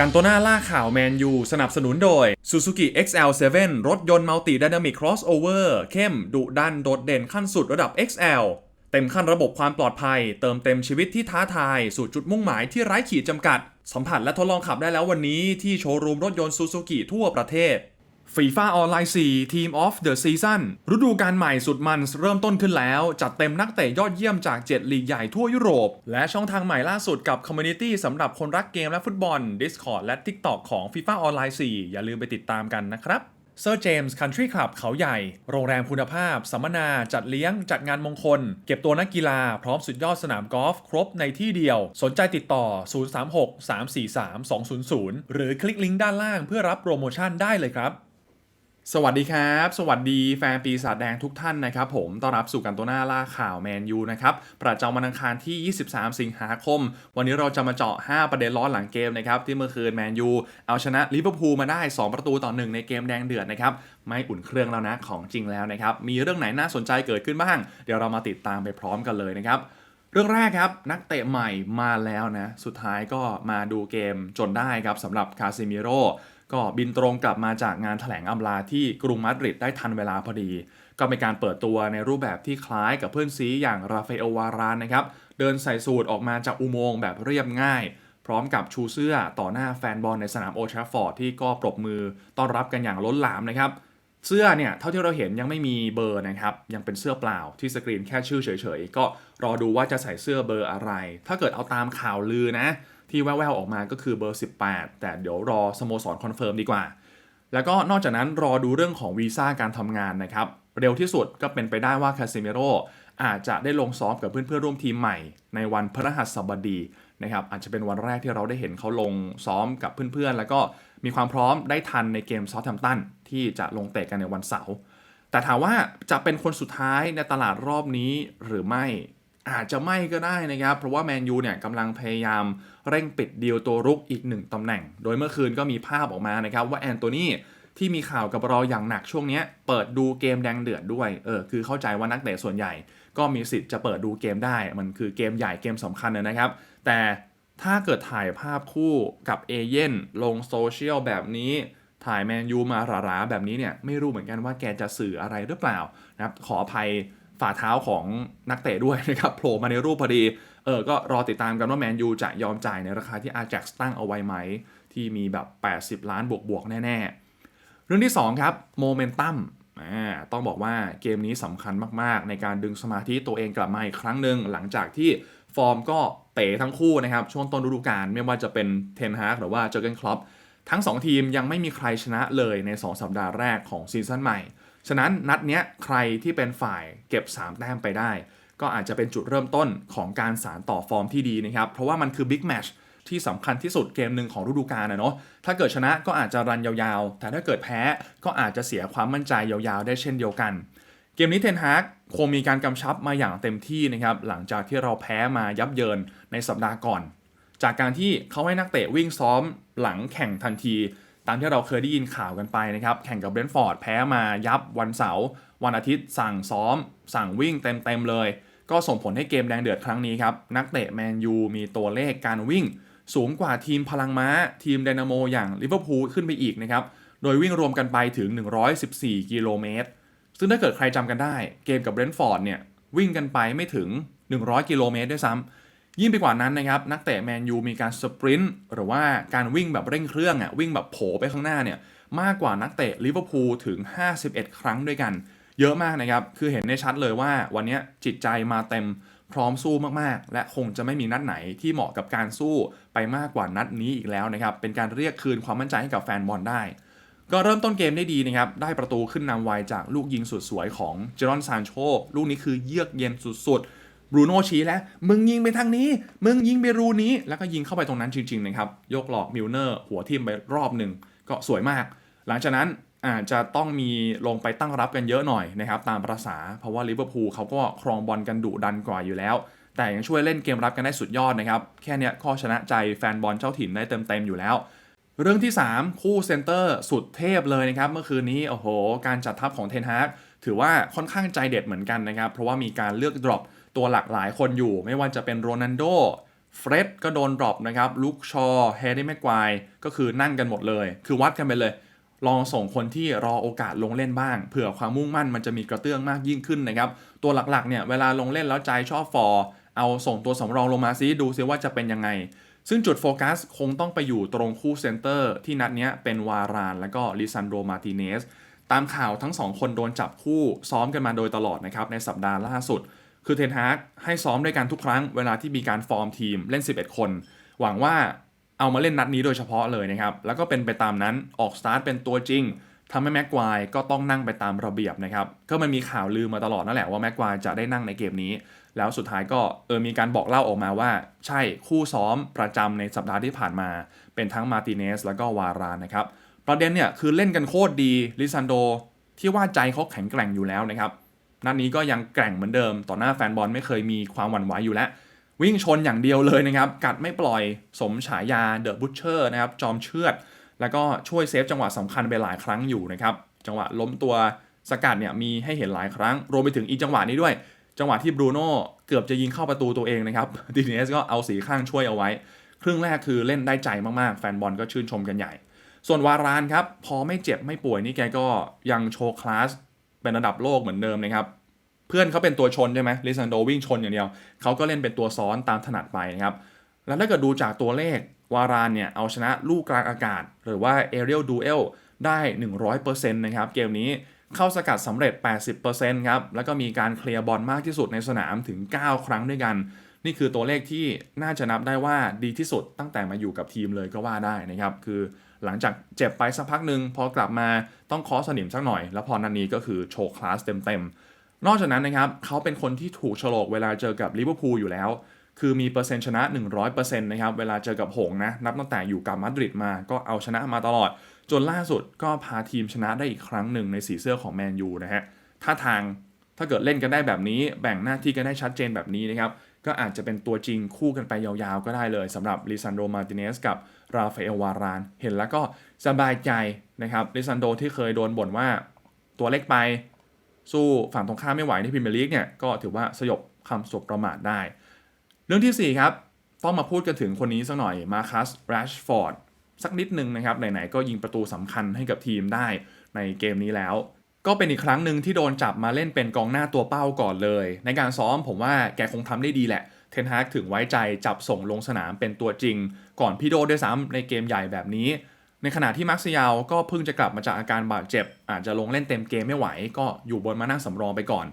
กันโตนาล่าข่าวแมนยูสนับสนุนโดย Suzuki XL7 รถยนต์มัลติ d y นามิก Crossover เข้มดุดันโดดเด่นขั้นสุดระดับ XL เต็มขั้นระบบความปลอดภัย เติมเต็มชีวิตที่ท้าทาย สู่จุดมุ่งหมายที่ไร้ขีดจำกัด สัมผัสและทดลองขับได้แล้ววันนี้ที่โชว์รูมรถยนต์ Suzuki ทั่วประเทศ ฟีฟ่าออนไลน์4 Team of the Season ฤดูกาลใหม่สุดมันเริ่มต้นขึ้นแล้ว จัดเต็มนักเตะยอดเยี่ยมจาก 7 ลีกใหญ่ทั่วยุโรป และช่องทางใหม่ล่าสุดกับคอมมูนิตี้สำหรับคนรักเกมและฟุตบอล Discord และ TikTok ของ FIFA ออนไลน์4อย่าลืมไปติดตามกันนะครับเซอร์เจมส์คันทรีคลับเขาใหญ่ โรงแรมคุณภาพ สัมมนา จัดเลี้ยง จัดงานมงคล เก็บตัวนักกีฬา พร้อมสุดยอดสนามกอล์ฟ ครบในที่เดียว สนใจติดต่อ 036 343 200 หรือคลิกลิงก์ด้านล่างเพื่อรับโปรโมชั่นได้เลยครับ สวัสดีครับ สวัสดีแฟนปีศาจแดงทุกท่านนะครับผมต้อนรับสู่กันตัวหน้าล่าข่าวแมนยูนะครับประจำวันอังคารที่ 23 สิงหาคม วันนี้เราจะมาเจาะ 5 ประเด็นร้อนหลังเกมนะครับที่เมื่อคืนแมนยูเอาชนะลิเวอร์พูลมาได้ 2 ประตูต่อ 1 ในเกมแดงเดือดนะครับไม่อุ่นเครื่องแล้วนะของจริงแล้วนะครับมีเรื่องไหนน่าสนใจเกิดขึ้นบ้าง เดี๋ยวเรามาติดตามไปพร้อมกันเลยนะครับเรื่องแรกครับ นักเตะใหม่มาแล้วนะ สุดท้ายก็มาดูเกมจนได้ครับสำหรับคาซิมิโร่ ก็บินตรงกลับมาจากงานถแถลงอำลาที่กรุงมาดริดได้ทันเวลาพอดี ก็เป็นการเปิดตัวในรูปแบบที่คล้ายกับเพื่อนซีอย่างราฟาเอลวารานนะครับ เดินใส่สูตรออกมาจากอุโมงค์แบบเรียบง่าย พร้อมกับชูเสื้อต่อหน้าแฟนบอลในสนามโอชาฟอร์ดที่ก็ปรบมือต้อนรับกันอย่างล้นหลามนะครับเสื้อเนี่ยเท่าที่เราเห็นยังไม่มีเบอร์นะครับ ยังเป็นเสื้อเปล่าที่สกรีนแค่ชื่อเฉยๆ ก็รอดูว่าจะใส่เสื้อเบอร์อะไร ถ้าเกิดเอาตามข่าวลือนะ ที่แว่วๆออกมาก็คือเบอร์ 18 แต่เดี๋ยวรอสโมสรคอนเฟิร์มดีกว่า แล้วก็นอกจากนั้นรอดูเรื่องของวีซ่าการทำงานนะครับ เร็วที่สุดก็เป็นไปได้ว่าคาซิเมโรอาจจะได้ลงซ้อมกับเพื่อนๆร่วมทีมใหม่ ในวันพฤหัสบดีนะครับอาจจะเป็นวันแรกที่เราได้เห็นเขาลงซ้อมกับเพื่อนๆ แล้วก็มีความพร้อมได้ทันในเกมซอ t แ a มตันที่จะลงเตะกันในวันเสาร์แต่ถามว่าจะเป็นคนสุดท้ายในตลาดรอบนี้หรือไม่ อาจจะไม่ก็ได้นะครับ เพราะว่าแมนยูเนี่ยกำลังพยายามเร่งปิดดีลตัวรุกอีกหนึ่งตำแหน่ง โดยเมื่อคืนก็มีภาพออกมานะครับ ว่าแอนโตนีที่มีข่าวกับเราอย่างหนักช่วงนี้เปิดดูเกมแดงเดือดด้วยเออคือเข้าใจว่านักเตะส่วนใหญ่ ก็มีสิทธิ์จะเปิดดูเกมได้ มันคือเกมใหญ่เกมสำคัญนะครับ แต่ถ้าเกิดถ่ายภาพคู่กับเอเย่นลงโซเชียลแบบนี้ถ่ายแมนยูมาหราๆแบบนี้เนี่ยไม่รู้เหมือนกันว่าแกจะสื่ออะไรหรือเปล่านะครับขออภัย ฝ่าเท้าของนักเตะด้วยนะครับโผล่มาในรูปพอดี เออ ก็รอติดตามกันว่าแมนยูจะยอมจ่ายในราคาที่อา a x ตั้งเอาไว้ไหม ที่มีแบบ 80 ล้านบวกๆแน่ ๆ เรื่องที่ 2 ครับโมเมนตัมต้องบอกว่าเกมนี้สำคัญมากๆ ในการดึงสมาธิตัวเองกลับมาอีกครั้งหนึ่งหลังจากที่ฟอร์มก็เป๋ทั้งคู่นะครับ ช่วงต้นฤดูกาลไม่ว่าจะเป็นเทนฮากหรือว่าเจอร์เกนคลอปทั้ง 2 ทีมยังไม่มีใครชนะเลยใน 2 สัปดาห์แรกของซีซั่นใหม่ ฉะนั้นนัดเนี้ยใครที่เป็นฝ่ายเก็บ 3 แต้มไปได้ ก็อาจจะเป็นจุดเริ่มต้นของการสารต่อฟอร์มที่ดีนะครับ เพราะว่ามันคือบิ๊กแมชที่สำคัญที่สุดเกมหนึ่งของฤดูกาลนะเนาะ ถ้าเกิดชนะก็อาจจะรันยาวๆ แต่ถ้าเกิดแพ้ก็อาจจะเสียความมั่นใจยาวๆ ได้เช่นเดียวกัน เกมนี้เทนฮากคงมีการกำชับมาอย่างเต็มที่นะครับ หลังจากที่เราแพ้มายับเยินในสัปดาห์ก่อน จากการที่เขาให้นักเตะวิ่งซ้อมหลังแข่งทันที ตามที่เราเคยได้ยินข่าวกันไปนะครับ แข่งกับเบรนท์ฟอร์ดแพ้มายับวันเสาร์วันอาทิตย์สั่งซ้อม สั่งวิ่งเต็มๆเลย ก็ส่งผลให้เกมแดงเดือดครั้งนี้ครับ นักเตะแมนยูมีตัวเลขการวิ่ง สูงกว่าทีมพลังม้า ทีมไดนาโมอย่างลิเวอร์พูลขึ้นไปอีกนะครับ โดยวิ่งรวมกันไปถึง 114 กิโลเมตร ซึ่งถ้าเกิดใครจำกันได้ เกมกับเบรนท์ฟอร์ดเนี่ยวิ่งกันไปไม่ถึง 100 กิโลเมตรด้วยซ้ำ ยิ่งไปกว่านั้นนะครับนักเตะแมนยูมีการสปรินต์หรือว่าการวิ่งแบบเร่งเครื่องอะวิ่งแบบโผไปข้างหน้าเนี่ยมากกว่านักเตะลิเวอร์พูลถึง 51 ครั้งด้วยกัน เยอะมากนะครับ คือเห็นได้ชัดเลยว่าวันนี้จิตใจมาเต็มพร้อมสู้มากๆ และคงจะไม่มีนัดไหนที่เหมาะกับการสู้ไปมากกว่านัดนี้อีกแล้วนะครับ เป็นการเรียกคืนความมั่นใจให้กับแฟนบอลได้ ก็เริ่มต้นเกมได้ดีนะครับ ได้ประตูขึ้นนำไวจากลูกยิงสุดสวยของเจรอนซานโชลูกนี้คือเยือกเย็นสุดๆ บรูโน่ชี้แล้ว มึงยิงไปทางนี้ มึงยิงไปรูนี้ แล้วก็ยิงเข้าไปตรงนั้นจริงๆนะครับ ยกหลอกมิลเนอร์หัวทิ่มไปรอบหนึ่งก็สวยมาก หลังจากนั้นอาจจะต้องมีลงไปตั้งรับกันเยอะหน่อยนะครับ ตามประษาเพราะว่าลิเวอร์พูลเขาก็ครองบอลกันดุดันกว่าอยู่แล้ว แต่ยังช่วยเล่นเกมรับกันได้สุดยอดนะครับ แค่นี้ข้อชนะใจแฟนบอลเจ้าถิ่นได้เต็มๆอยู่แล้ว เรื่องที่ 3 คู่เซนเตอร์สุดเทพเลยนะครับ เมื่อคืนนี้โอ้โห การจัดทัพของเทนฮากถือว่าค่อนข้างใจเด็ดเหมือนกันนะครับ เพราะว่ามีการเลือกดรอป ตัวหลักหลายคนอยู่ ไม่ว่าจะเป็นโรนันโดเฟร็ดก็โดนดรอปนะครับลุกชอแฮร์รี่แม็กควายก็คือนั่งกันหมดเลย คือวัดกันไปเลย ลองส่งคนที่รอโอกาสลงเล่นบ้าง เผื่อความมุ่งมั่นมันจะมีกระเตื้องมากยิ่งขึ้นนะครับ ตัวหลักๆเนี่ยเวลาลงเล่นแล้วใจชอบฟอร์เอาส่งตัวสำรองลงมาซิดูซิว่าจะเป็นยังไง ซึ่งจุดโฟกัสคงต้องไปอยู่ตรงคู่เซนเตอร์ที่นัดเนี้ยเป็นวาราน แล้วก็ลิซันโดมาติเนสตามข่าวทั้งสองคนโดนจับคู่ซ้อมกันมาโดยตลอดนะครับในสัปดาห์ล่าสุด คือเทนฮาร์กให้ซ้อมด้วยกันทุกครั้งเวลาที่มีการฟอร์มทีมเล่น 11 คน หวังว่าเอามาเล่นนัดนี้โดยเฉพาะเลยนะครับ แล้วก็เป็นไปตามนั้นออกสตาร์ทเป็นตัวจริงทำให้แม็กควายก็ต้องนั่งไปตามระเบียบนะครับ ก็มันมีข่าวลือมาตลอดนั่นแหละว่าแม็กควายจะได้นั่งในเกมนี้ แล้วสุดท้ายก็เออมีการบอกเล่าออกมาว่า ใช่คู่ซ้อมประจำในสัปดาห์ที่ผ่านมา เป็นทั้งมาติเนสแล้วก็วารานนะครับประเด็นเนี่ยคือเล่นกันโคตรดีลิซันโดที่ว่าใจเขาแข็งแกร่งอยู่แล้วนะครับ นัดนี้ก็ยังแกร่งเหมือนเดิม ต่อหน้าแฟนบอลไม่เคยมีความหวั่นไหวอยู่แล้ว วิ่งชนอย่างเดียวเลยนะครับ กัดไม่ปล่อยสมฉายาเดอะบุชเชอร์นะครับ จอมเชือด แล้วก็ช่วยเซฟจังหวะสำคัญไปหลายครั้งอยู่นะครับ จังหวะล้มตัวสกัดเนี่ยมีให้เห็นหลายครั้ง รวมไปถึงอีกจังหวะนี้ด้วย จังหวะที่บรูโน่เกือบจะยิงเข้าประตูตัวเองนะครับดีเนสก็เอาสีข้างช่วยเอาไว้ ครึ่งแรกคือเล่นได้ใจมากๆ แฟนบอลก็ชื่นชมกันใหญ่ ส่วนวารานครับ พอไม่เจ็บไม่ป่วยนี่แกก็ยังโชว์คลาส เป็นระดับโลกเหมือนเดิมนะครับ เพื่อนเขาเป็นตัวชนใช่ไหมลิซันโดวิ่งชนอย่างเดียวเขาก็เล่นเป็นตัวซ้อนตามถนัดไปนะครับ แล้วถ้าเกิดดูจากตัวเลขวารานเนี่ยเอาชนะลูกกลางอากาศ หรือว่า Aerial Duel ได้ 100%นะครับเกมนี้เข้าสกัดสำเร็จ 80%ครับ แล้วก็มีการเคลียร์บอลมากที่สุดในสนามถึง 9 ครั้งด้วยกัน นี่คือตัวเลขที่น่าจะนับได้ว่าดีที่สุดตั้งแต่มาอยู่กับทีมเลยก็ว่าได้นะครับ คือ หลังจากเจ็บไปสักพักหนึ่งพอกลับมาต้องคอสนิมสักหน่อย แล้วพอนันนี้ก็คือโชว์คลาสเต็มๆ นอกจากนั้นนะครับเขาเป็นคนที่ถูกฉลกเวลาเจอกับลิเวอร์พูลอยู่แล้ว คือมีเปอร์เซ็นต์ชนะ 100%นะครับเวลาเจอกับหงนะนับตั้งแต่อยู่กับมาดริดมาก็เอาชนะมาตลอด จนล่าสุดก็พาทีมชนะได้อีกครั้งหนึ่งในสีเสื้อของแมนยูนะฮะถ้าทางถ้าเกิดเล่นกันได้แบบนี้ แบ่งหน้าที่กันได้ชัดเจนแบบนี้นะครับ ก็อาจจะเป็นตัวจริงคู่กันไปยาวๆก็ได้เลยสำหรับลิซันโดมาติเนสกับราฟาเอลวาราน เห็นแล้วก็สบายใจนะครับลิซันโดที่เคยโดนบ่นว่าตัวเล็กไปสู้ฝั่งตรงข้ามไม่ไหวในพรีเมียร์ลีกเนี่ยก็ถือว่าสยบคำสบประมาทได้ เรื่องที่ 4 ครับ ต้องมาพูดกันถึงคนนี้สักหน่อยมาคัสแรชฟอร์ดสักนิดนึงนะครับ ไหน ๆ ก็ยิงประตูสำคัญให้กับทีมได้ในเกมนี้แล้ว ก็เป็นอีกครั้งหนึ่งที่โดนจับมาเล่นเป็นกองหน้าตัวเป้าก่อนเลย ในการซ้อมผมว่าแกคงทำได้ดีแหละ เทนฮากถึงไว้ใจจับส่งลงสนามเป็นตัวจริง ก่อนพี่โดด้วยซ้ำในเกมใหญ่แบบนี้ ในขณะที่มาร์คซิยาวก็เพิ่งจะกลับมาจากอาการบาดเจ็บ อาจจะลงเล่นเต็มเกมไม่ไหว ก็อยู่บนมานั่งสำรองไปก่อน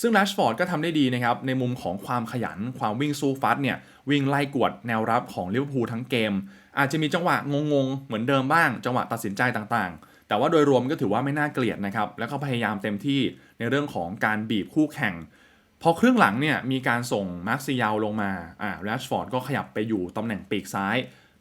ซึ่งแรชฟอร์ดก็ทำได้ดีนะครับในมุมของความขยันความวิ่งสู้ฟัดเนี่ยวิ่งไล่กวดแนวรับของลิเวอร์พูลทั้งเกม อาจจะมีจังหวะงงๆเหมือนเดิมบ้าง จังหวะตัดสินใจต่างๆ แต่ว่าโดยรวมก็ถือว่าไม่น่าเกลียดนะครับ แล้วก็พยายามเต็มที่ในเรื่องของการบีบคู่แข่ง พอครึ่งหลังเนี่ยมีการส่งมาร์คซิยาลงมา อ่าแรชฟอร์ดก็ขยับไปอยู่ตำแหน่งปีกซ้าย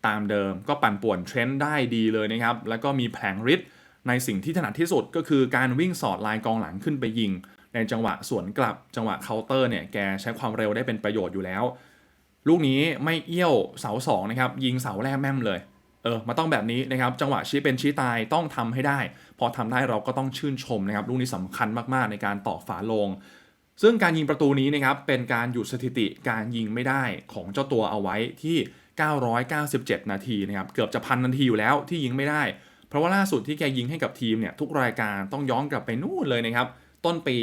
ตามเดิมก็ปั่นป่วนเทรนด์ได้ดีเลยนะครับ แล้วก็มีแผงฤทธิ์ในสิ่งที่ถนัดที่สุดก็คือการวิ่งสอดลายกองหลังขึ้นไปยิง ในจังหวะสวนกลับจังหวะเคาน์เตอร์เนี่ยแกใช้ความเร็วได้เป็นประโยชน์อยู่แล้ว ลูกนี้ไม่เอี้ยวเสาสองนะครับยิงเสาแรกแม่มเลย เออมาต้องแบบนี้นะครับ จังหวะชี้เป็นชี้ตายต้องทำให้ได้ พอทำได้เราก็ต้องชื่นชมนะครับลูกนี้สำคัญมากๆในการต่อฝาลง ซึ่งการยิงประตูนี้นะครับเป็นการหยุดสถิติการยิงไม่ได้ของเจ้าตัวเอาไว้ที่ 997 นาทีนะครับเกือบจะพันนาทีอยู่แล้วที่ยิงไม่ได้ เพราะว่าล่าสุดที่แกยิงให้กับทีมเนี่ยทุกรายการต้องย้อนกลับไปนู่นเลยนะครับต้นปี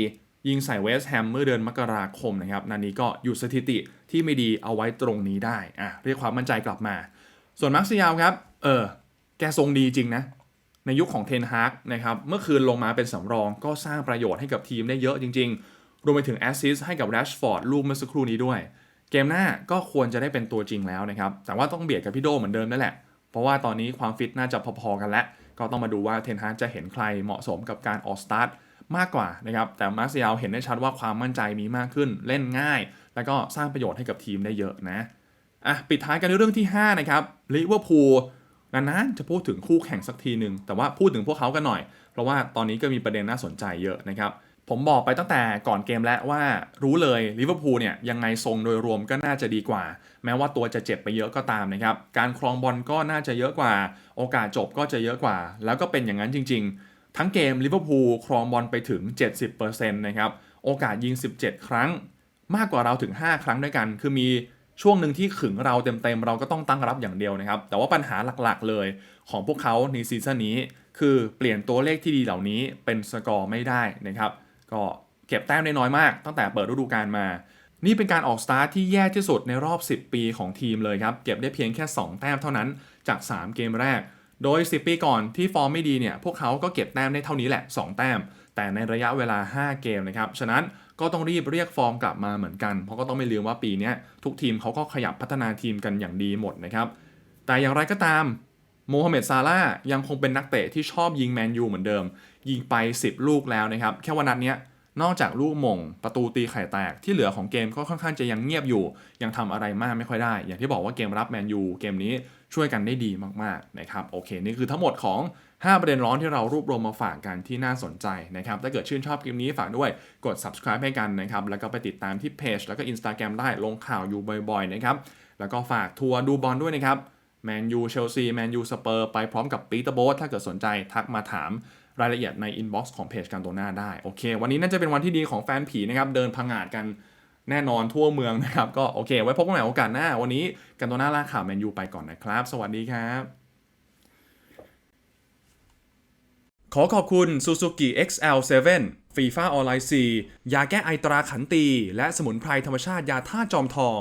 ยิงใส่เวสต์แฮมเมื่อเดือนมกราคมนะครับนันนี้ก็หยุดสถิติที่ไม่ดีเอาไว้ตรงนี้ได้อะเรียกความมั่นใจกลับมา ส่วนมาร์คซิยาวครับเออแกทรงดีจริงนะ ในยุคของเทนฮากนะครับเมื่อคืนลงมาเป็นสำรองก็สร้างประโยชน์ให้กับทีมได้เยอะจริง ๆ รวมไปถึงแอสซิสต์ให้กับแรชฟอร์ดลูกเมื่อสักครู่นี้ด้วย เกมหน้าก็ควรจะได้เป็นตัวจริงแล้วนะครับ แต่ว่าต้องเบียดกับพี่โดเหมือนเดิมนั่นแหละเพราะว่าตอนนี้ความฟิตน่าจะพอๆกันแล้วก็ต้องมาดูว่าเทนฮากจะเห็นใครเหมาะสมกับการออกสตาร์ทมากกว่านะครับ แต่มาร์เซียลเห็นได้ชัดว่าความมั่นใจมีมากขึ้น เล่นง่าย แล้วก็สร้างประโยชน์ให้กับทีมได้เยอะนะ อะปิดท้ายกันด้วยเรื่องที่ 5 นะครับลิเวอร์พูลนานๆจะพูดถึงคู่แข่งสักทีหนึ่งแต่ว่าพูดถึงพวกเขากันหน่อย เพราะว่าตอนนี้ก็มีประเด็นน่าสนใจเยอะนะครับ ผมบอกไปตั้งแต่ก่อนเกมแล้วว่ารู้เลยลิเวอร์พูลเนี่ยยังไงทรงโดยรวมก็น่าจะดีกว่า แม้ว่าตัวจะเจ็บไปเยอะก็ตามนะครับ การครองบอลก็น่าจะเยอะกว่า โอกาสจบก็จะเยอะกว่า แล้วก็เป็นอย่างนั้นจริง ๆ ทั้งเกมลิเวอร์พูลครองบอลไปถึง 70%นะครับโอกาสยิง 17 ครั้ง มากกว่าเราถึง 5 ครั้งด้วยกัน คือมี ช่วงหนึ่งที่ขึงเราเต็มๆเราก็ต้องตั้งรับอย่างเดียวนะครับ แต่ว่าปัญหาหลักๆเลยของพวกเขาในซีซั่นนี้ คือเปลี่ยนตัวเลขที่ดีเหล่านี้เป็นสกอร์ไม่ได้นะครับ ก็เก็บแต้มได้น้อยมาก ตั้งแต่เปิดฤดูกาลมา นี่เป็นการออกสตาร์ทที่แย่ที่สุดในรอบ 10 ปีของทีมเลยครับ เก็บได้เพียงแค่ 2 แต้มเท่านั้นจาก 3 เกมแรก โดย 10 ปีก่อนที่ฟอร์มไม่ดีเนี่ยพวกเขาก็เก็บแต้มได้เท่านี้แหละ 2 แต้ม แต่ในระยะเวลา 5 เกมนะครับฉะนั้น ก็ต้องรีบเรียกฟอร์มกลับมาเหมือนกัน เพราะก็ต้องไม่ลืมว่าปีนี้ทุกทีมเขาก็ขยับพัฒนาทีมกันอย่างดีหมดนะครับ แต่อย่างไรก็ตามโมฮัมเหม็ดซาร่าห์ยังคงเป็นนักเตะที่ชอบยิงแมนยูเหมือนเดิม ยิงไป 10 ลูกแล้วนะครับ แค่วันนัดเนี้ยนอกจากลูกมง ประตูตีไข่แตกที่เหลือของเกมก็ค่อนข้างจะยังเงียบอยู่ ยังทำอะไรมากไม่ค่อยได้ อย่างที่บอกว่าเกมรับแมนยูเกมนี้ช่วยกันได้ดีมากๆนะครับโอเค นี่คือทั้งหมดของ 5 ประเด็นร้อนที่เรารวบรวมมาฝากกันที่น่าสนใจนะครับ ถ้าเกิดชื่นชอบคลิปนี้ฝากด้วยกด subscribe ให้กันนะครับ แล้วก็ไปติดตามที่เพจแล้วก็ Instagram ได้ลงข่าวอยู่บ่อยๆนะครับ แล้วก็ฝากทัวร์ดูบอลด้วยนะครับแมนยูเชลซีแมนยูสเปอร์ไปพร้อมกับปีเตอร์โบสถ้าเกิดสนใจทักมาถามรายละเอียดในอินบ็อกซ์ของเพจกันโตนาได้ โอเค วันนี้น่าจะเป็นวันที่ดีของแฟนผีนะครับ เดินพังงาดกันแน่นอนทั่วเมืองนะครับ ก็โอเค ไว้พบกันใหม่โอกาสหน้า วันนี้กันโตนาล่าข่าวแมนยูไปก่อนนะครับ สวัสดีครับ ขอขอบคุณ Suzuki XL7 ฟีฟ่าออนไลน์4ยาแก้ไอตราขันตี และสมุนไพรธรรมชาติยาท่าจอมทอง